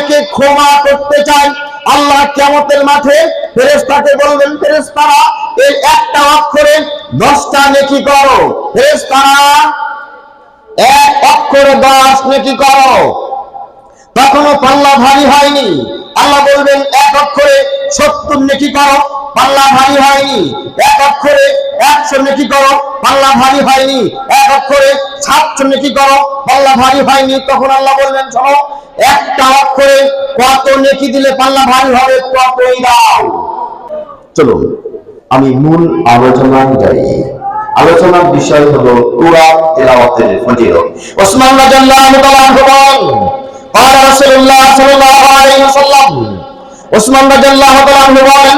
একে ক্ষমা করতে চাই। আল্লাহ কেমতের মাঠে ফেরেস্তাকে বলবেন ফেরেস্তারা এই একটা অক্ষরে দশটা নেকি করো। ফেরেস্তারা এক অক্ষরে দশ নেকি করো। তখনও পাল্লা ভারী হয়নি। আল্লাহ বলবেন, এক অক্ষরে সত্তর নেকি করো। পাল্লা ভারী হয়নি। এক অক্ষরে একশো নেকি করো। পাল্লা ভারী হয়নি এক অক্ষরে সাতশো নেকি করো পাল্লা ভারী হয়নি তখন আল্লাহ বলবেন শোনো একটা অক্ষরে কত নেকি দিলে পাল্লা ভারী হবে কতই দাও চলুন আমি মূল আলোচনায় যাই আলোচনার বিষয় হলো কোরআন তেলাওয়াতের ফজিলত ওসমান রাদিয়াল্লাহু তাআলা আনহু বলেন قال رسول الله صلى الله عليه وسلم ওসমান রাদিয়াল্লাহু তাআলা আনহু বলেন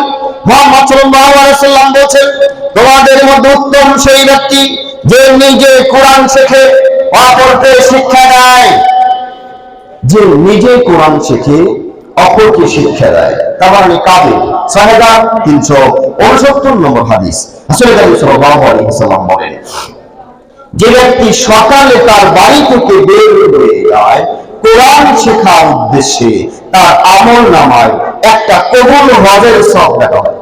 তিনশো উনসত্তর নম্বর যে ব্যক্তি সকালে তার বাড়ি থেকে বের হয়ে যায়, কোরআন শেখার উদ্দেশ্যে তার আমল নামায় একটা কবুল হজের সব দেখা হয়।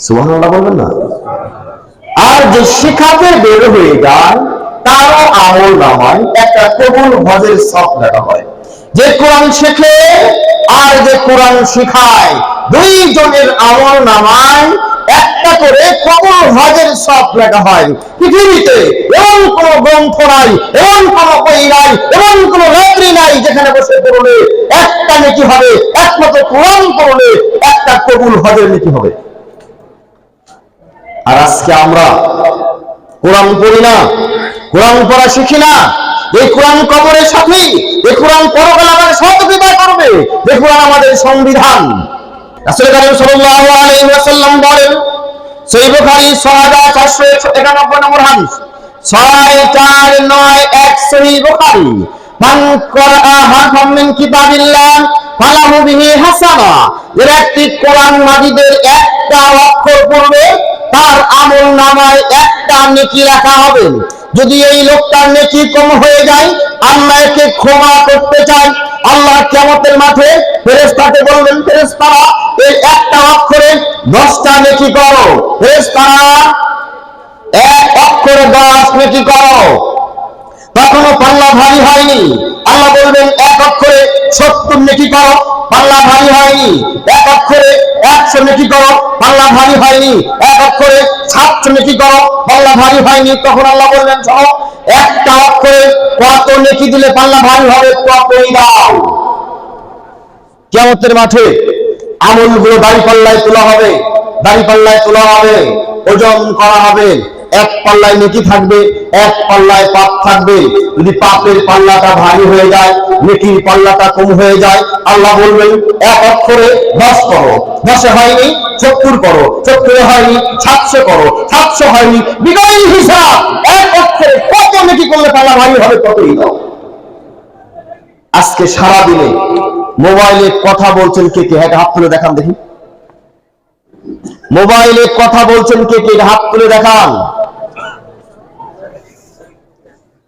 সুবহানাল্লাহ বলবেন না? আর যে শিখাতে বের হয়ে যায়, তারও আমল নামায় একটা কবুল হজের সব দেখা হয়। যে কোরআন শেখে আর যে কোরআন শিখায়, দুইজনের আমল নামায়, একটা করে কবর হজের সব লেখা হয়। পৃথিবীতে এমন কোন গ্রন্থ নাই, এমন কোন বই নাই, এমন কোন রাত্রি নাই যেখানে বসে পড়লে একটা নেকি হবে, একমাত্র কোরআন পড়লে একটা কবুল হজের নেকি হবে। আর আজকে আমরা কোরআন পড়ি না, কোরআন পড়া শিখি না, এই কোরআন কবরের সাথী এই কোরআন পরকাল আমাদের সহযোগিতা করবে, এই কোরআন আমাদের সংবিধান। রাসূল করিম সাল্লাল্লাহু আলাইহি ওয়াসাল্লাম বলেন, সহিহ বুখারী 6491 নম্বর হাদিস 649 সহিহ বুখারী। মান করা হারফাম মিন কিতাবিল্লাহ ফালাহু একটা অক্ষর পড়বে তার আমল নামায় একটা নেকি রাখা হবে। যদি এই লোকটার নেকি কম হয়ে যায়, আল্লাহ একে ক্ষমা করতে চাই আল্লাহ কেমতের মাঠে ফেরেস্তাকে বলবেন ফেরেস্তারা এই একটা অক্ষরে দশটা নেকি করো। ফেরেস্তারা এক অক্ষরে দশ নেকি করো। তখনও পাল্লা ভারী হয়নি। আল্লাহ বলবেন, এক অক্ষরে সত্তর নেকি করো, পাল্লা ভারী হয়নি। এক অক্ষরে একশো নেকি করো, পাল্লা ভারী হয়নি। এক অক্ষরে সাতশো নেকি করো, পাল্লা ভারী হয়নি। তখন আল্লাহ বললেন, শোনো, একটা অক্ষরে কত নেকি দিলে পাল্লা ভারী হবে কতই দাও। কেমতের মাঠে আমলগুলো দাড়ি পাল্লায় তোলা হবে দাড়ি পাল্লায় তোলা হবে, ওজন করা হবে। এক পাল্লায় নেকি থাকবে, এক পাল্লায় পাপ থাকবে। যদি পাপের পাল্লাটা ভারী হয়ে যায়, নেকির পাল্লাটা কম হয়ে যায়, আল্লাহ বলবেন, এক অক্ষরে দশ করো। দশে হয়নি, সত্তর করো। সত্তরে হয়নি, সাতশো করো। সাতশো হয়নি বিদায়ী হিসাব। এক অক্ষরে কত নেকি করলে পাল্লা ভারী হবে কতই দাও। আজকে সারা দিনে মোবাইলে কথা বলছেন কে কে? হাত তুলে দেখান দেখি। মোবাইলে কথা বলছেন কে কে? হাত তুলে দেখান।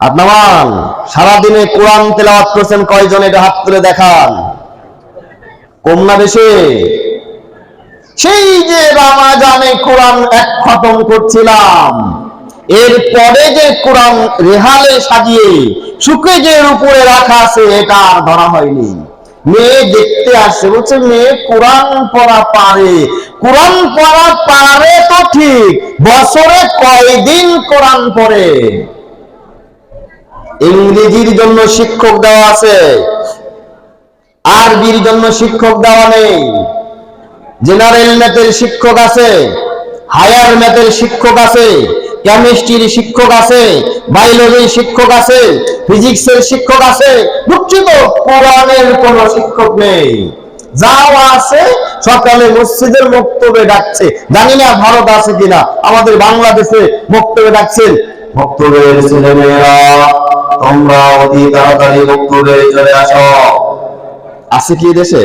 আপনার সারাদিনে কোরআন তেলাওয়াত করছেন কয়জন? এটা হাত তুলে দেখান। কম না বেশি? সেই যে রামাজানে কোরআন এক খতম করছিলাম। এরপরে যে কোরআন রেহালে সাজিয়ে সুকেজের উপরে রাখা আছে, এটা আর ধরা হয়নি। মেয়ে দেখতে আসছে, বলছে, মেয়ে, কোরআন পড়া পারে। কোরআন পড়া পারে তো ঠিক, বছরে কয়দিন কোরআন পড়ে? ইংরেজির জন্য শিক্ষক দেওয়া আছে। আরবির জন্য শিক্ষক দেওয়া নেই। জেনারেল ম্যাথের শিক্ষক আছে, হায়ার ম্যাথের শিক্ষক আছে, কেমিস্ট্রির শিক্ষক আছে, বায়োলজির শিক্ষক আছে, ফিজিক্সের শিক্ষক আছে দুঃখিত কোরআনের কোন শিক্ষক নেই। যাও আছে, সকালে মসজিদের বক্তব্যে ডাকছে। জানি না ভারত আছে কিনা, আমাদের বাংলাদেশে বক্তব্যে ডাকছেন। বক্তব্যের ছেলে মেয়েরা তোমরা অতি তাড়াতাড়ি বক্তব্যে চলে আসো। আছে কি দেশে?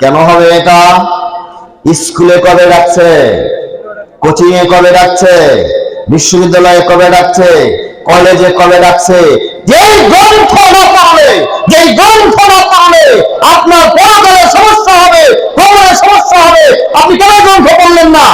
কেন হবে এটা? স্কুলে কবে ডাকছে? কোচিং এ কবে ডাকছে? বিশ্ববিদ্যালয়ে কবে ডাকছে? কলেজে কবে ডাকছে? যে এই গ্রন্থ না পড়লে যে গ্রন্থ না পড়লে আপনার পরকালে সমস্যা হবে কবরে সমস্যা হবে। আপনি কেন গ্রন্থ পড়লেন না?